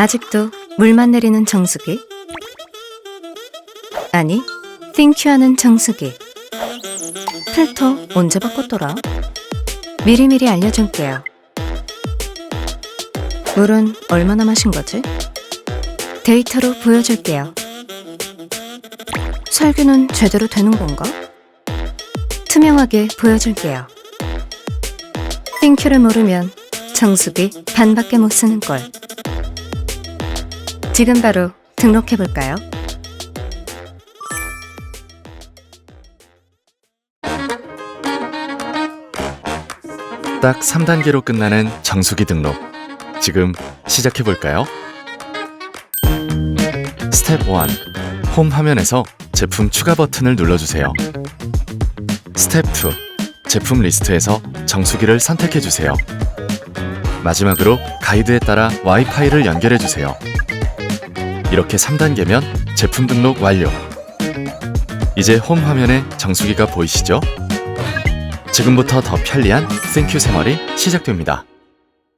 아직도 물만 내리는 정수기? 아니, 띵큐하는 정수기. 필터 언제 바꿨더라? 미리미리 알려줄게요. 물은 얼마나 마신 거지? 데이터로 보여줄게요. 살균은 제대로 되는 건가? 투명하게 보여줄게요. 띵큐를 모르면 정수기 반밖에 못 쓰는 걸. 지금 바로 등록해 볼까요? 딱 3단계로 끝나는 정수기 등록. 지금 시작해 볼까요? 스텝 1. 홈 화면에서 제품 추가 버튼을 눌러주세요. 스텝 2. 제품 리스트에서 정수기를 선택해 주세요. 마지막으로 가이드에 따라 와이파이를 연결해 주세요. 이렇게 3단계면 제품 등록 완료. 이제 홈 화면에 정수기가 보이시죠? 지금부터 더 편리한 땡큐 생활이 시작됩니다.